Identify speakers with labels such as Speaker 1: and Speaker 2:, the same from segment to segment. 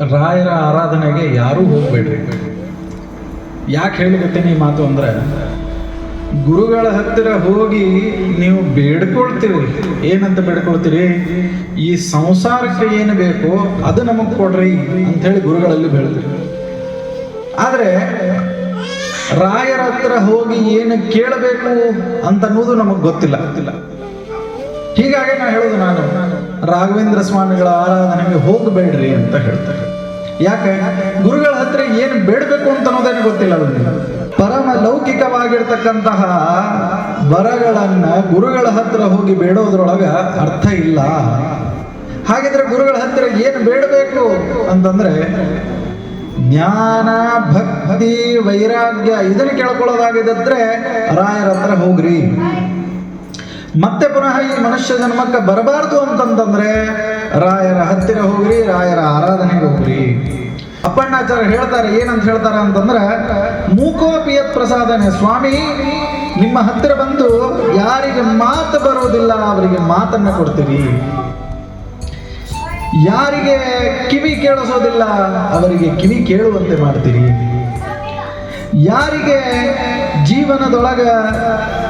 Speaker 1: ರಾಯರ ಆರಾಧನೆಗೆ ಯಾರೂ ಹೋಗಬೇಡ್ರಿ. ಯಾಕೆ ಹೇಳಿಬಿಡ್ತೀನಿ ಈ ಮಾತು ಅಂದ್ರೆ, ಗುರುಗಳ ಹತ್ತಿರ ಹೋಗಿ ನೀವು ಬೇಡ್ಕೊಳ್ತೀರಿ. ಏನಂತ ಬೇಡ್ಕೊಳ್ತೀರಿ? ಈ ಸಂಸಾರಕ್ಕೆ ಏನು ಬೇಕೋ ಅದು ನಮಗೆ ಕೊಡ್ರಿ ಅಂಥೇಳಿ ಗುರುಗಳಲ್ಲಿ ಬೇಡ್ತೀರಿ ಆದರೆ, ರಾಯರ ಹತ್ರ ಹೋಗಿ ಏನು ಕೇಳಬೇಕು ಅಂತ ಅನ್ನೋದು ನಮಗೆ ಗೊತ್ತಿಲ್ಲ ಗೊತ್ತಿಲ್ಲ. ಹೀಗಾಗಿ ನಾ ಹೇಳೋದು ನಾನು, ರಾಘವೇಂದ್ರ ಸ್ವಾಮಿಗಳ ಆರಾಧನೆಗೆ ಹೋಗಬೇಡ್ರಿ ಅಂತ ಹೇಳ್ತಾರೆ. ಯಾಕೆ? ಗುರುಗಳ ಹತ್ರ ಏನು ಬೇಡಬೇಕು ಅಂತ ಅನ್ನೋದೇನು ಗೊತ್ತಿಲ್ಲ ಪರಮ ಲೌಕಿಕವಾಗಿರ್ತಕ್ಕಂತಹ ವರಗಳನ್ನ ಗುರುಗಳ ಹತ್ರ ಹೋಗಿ ಬೇಡೋದ್ರೊಳಗ ಅರ್ಥ ಇಲ್ಲ. ಹಾಗಿದ್ರೆ ಗುರುಗಳ ಹತ್ರ ಏನು ಬೇಡಬೇಕು ಅಂತಂದ್ರೆ, ಜ್ಞಾನ, ಭಕ್ತಿ, ವೈರಾಗ್ಯ ಇದನ್ನು ಕೇಳ್ಕೊಳ್ಳೋದಾಗಿದ್ರೆ ರಾಯರ ಹತ್ರ ಹೋಗ್ರಿ. ಮತ್ತೆ ಪುನಃ ಈ ಮನುಷ್ಯ ಜನ್ಮಕ್ಕೆ ಬರಬಾರ್ದು ಅಂತಂತಂದ್ರೆ ರಾಯರ ಹತ್ತಿರ ಹೋಗ್ರಿ, ರಾಯರ ಆರಾಧನೆಗೆ ಹೋಗ್ರಿ. ಅಪ್ಪಣ್ಣಾಚಾರ ಹೇಳ್ತಾರೆ, ಏನಂತ ಹೇಳ್ತಾರೆ ಅಂತಂದ್ರೆ ಮೂಕೋಪಿಯ ಪ್ರಸಾದನೆ, ಸ್ವಾಮಿ, ನಿಮ್ಮ ಹತ್ತಿರ ಬಂದು ಯಾರಿಗೆ ಮಾತು ಬರೋದಿಲ್ಲ ಅವರಿಗೆ ಮಾತನ್ನ ಕೊಡ್ತೀರಿ. ಯಾರಿಗೆ ಕಿವಿ ಕೇಳಿಸೋದಿಲ್ಲ, ಅವರಿಗೆ ಕಿವಿ ಕೇಳುವಂತೆ ಮಾಡ್ತೀರಿ. ಯಾರಿಗೆ ಜೀವನದೊಳಗ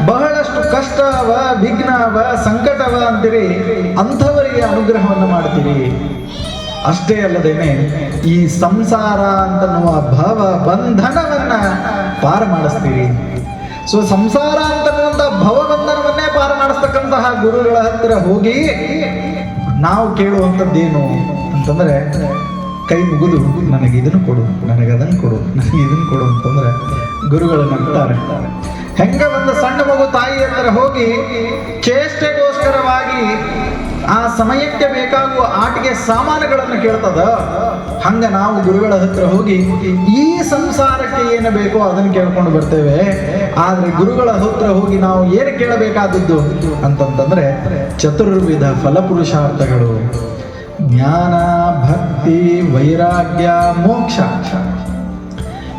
Speaker 1: ಬಹಳಷ್ಟು ಕಷ್ಟವ, ವಿಘ್ನವ, ಸಂಕಟವ ಅಂತೀರಿ, ಅಂಥವರಿಗೆ ಅನುಗ್ರಹವನ್ನು ಮಾಡ್ತೀರಿ. ಅಷ್ಟೇ ಅಲ್ಲದೇನೆ, ಈ ಸಂಸಾರ ಅಂತನ್ನುವ ಭವ ಬಂಧನವನ್ನ ಪಾರ ಮಾಡಿಸ್ತೀರಿ. ಸೊ, ಸಂಸಾರ ಅಂತನ್ನು ಭವ ಬಂಧನವನ್ನೇ ಪಾರ ಮಾಡಿಸ್ತಕ್ಕಂತಹ ಗುರುಗಳ ಹತ್ತಿರ ಹೋಗಿ ನಾವು ಕೇಳುವಂಥದ್ದೇನು ಅಂತಂದ್ರೆ, ಕೈ ಮುಗಿದು ನನಗೆ ಇದನ್ನು ಕೊಡು ನನಗೆ ಅದನ್ನು ಕೊಡು ನನಗೆ ಇದನ್ನು ಕೊಡು ಅಂತಂದ್ರೆ ಗುರುಗಳು ನಗ್ತಾರೆ ಹೆಂಗ ಒಂದು ಸಣ್ಣ ಮಗು ತಾಯಿ ಹತ್ರ ಹೋಗಿ ಚೇಷ್ಟೆಗೋಸ್ಕರವಾಗಿ ಆ ಸಮಯಕ್ಕೆ ಬೇಕಾಗುವ ಆಟಿಗೆ ಸಾಮಾನುಗಳನ್ನು ಕೇಳ್ತದ? ಹಂಗ ನಾವು ಗುರುಗಳ ಹತ್ರ ಹೋಗಿ ಈ ಸಂಸಾರಕ್ಕೆ ಏನು ಬೇಕೋ ಅದನ್ನು ಕೇಳ್ಕೊಂಡು ಬರ್ತೇವೆ. ಆದ್ರೆ ಗುರುಗಳ ಹತ್ರ ಹೋಗಿ ನಾವು ಏನು ಕೇಳಬೇಕಾದದ್ದು ಅಂತಂತಂದ್ರೆ ಚತುರ್ವಿಧ ಫಲಪುರುಷಾರ್ಥಗಳು. ಜ್ಞಾನ, ಭಕ್ತಿ, ವೈರಾಗ್ಯ, ಮೋಕ್ಷ.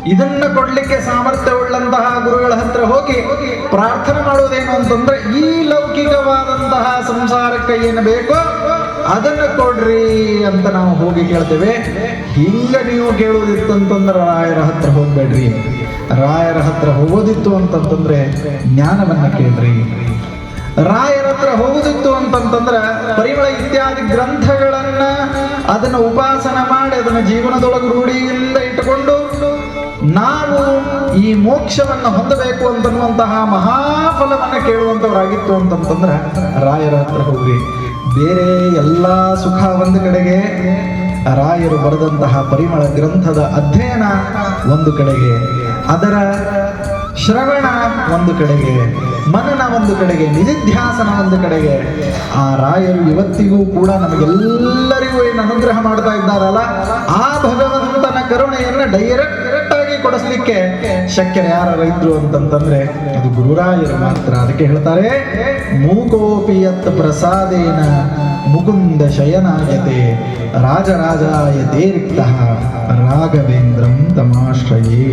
Speaker 1: ಇದನ್ನ ಕೊಡ್ಲಿಕ್ಕೆ ಸಾಮರ್ಥ್ಯವುಳ್ಳಂತಹ ಗುರುಗಳ ಹತ್ರ ಹೋಗಿ ಪ್ರಾರ್ಥನೆ ಮಾಡೋದೇನು ಅಂತಂದ್ರೆ ಈ ಲೌಕಿಕವಾದಂತಹ ಸಂಸಾರಕ್ಕೆ ಏನು ಬೇಕೋ ಅದನ್ನ ಕೊಡ್ರಿ ಅಂತ ನಾವು ಹೋಗಿ ಕೇಳ್ತೇವೆ. ಹಿಂಗ ನೀವು ಕೇಳುವುದಿತ್ತಂತಂದ್ರೆ ರಾಯರ ಹತ್ರ ಹೋಗ್ಬೇಡ್ರಿ. ರಾಯರ ಹತ್ರ ಹೋಗೋದಿತ್ತು ಅಂತಂತಂದ್ರೆ ಜ್ಞಾನವನ್ನ ಕೇಳ್ರಿ. ರಾಯರ ಹತ್ರ ಹೋಗುದಿತ್ತು ಅಂತಂತಂದ್ರೆ ಪರಿಮಳ ಇತ್ಯಾದಿ ಗ್ರಂಥಗಳನ್ನ ಅದನ್ನ ಉಪಾಸನ ಮಾಡಿ ಅದನ್ನ ಜೀವನದೊಳಗೆ ರೂಢಿಯಿಂದ ಇಟ್ಟುಕೊಂಡು ನಾವು ಈ ಮೋಕ್ಷವನ್ನು ಹೊಂದಬೇಕು ಅಂತನ್ನುವಂತಹ ಮಹಾಫಲವನ್ನು ಕೇಳುವಂಥವರಾಗಿತ್ತು ಅಂತಂತಂದ್ರೆ ರಾಯರ ಹತ್ರ ಹೋಗ್ರಿ ಬೇರೆ ಎಲ್ಲ ಸುಖ ಒಂದು ಕಡೆಗೆ ರಾಯರು ಬರೆದಂತಹ ಪರಿಮಳ ಗ್ರಂಥದ ಅಧ್ಯಯನ ಒಂದು ಕಡೆಗೆ, ಅದರ ಶ್ರವಣ ಒಂದು ಕಡೆಗೆ, ಮನನ ಒಂದು ಕಡೆಗೆ ನಿಧಿಧ್ಯಾಸನ ಒಂದು ಕಡೆಗೆ, ಆ ರಾಯರು ಇವತ್ತಿಗೂ ಕೂಡ ನಮಗೆಲ್ಲರಿಗೂ ಏನು ಅನುಗ್ರಹ ಮಾಡ್ತಾ ಇದ್ದಾರಲ್ಲ? ಆ ಭಗವಂತನ ಕರುಣೆಯನ್ನು ಡೈರೆಕ್ಟ್ ಕೊಡಿಸ್ಲಿಕ್ಕೆ ಶಕ್ಯ ಯಾರ ಇದ್ರು ಅಂತಂತಂದ್ರೆ ಅದು ಗುರುರಾಯರು ಮಾತ್ರ. ಅದಕ್ಕೆ ಹೇಳ್ತಾರೆ ಮೂಕೋಪಿಯತ್ ಪ್ರಸಾದೇನ ಮುಕುಂದ ಶಯನಾಯತೆ ರಾಜರಾಜಾಯ ದೇರಿಕ್ತ ರಾಘವೇಂದ್ರಂ ತಮಾಶ್ರಯೇ.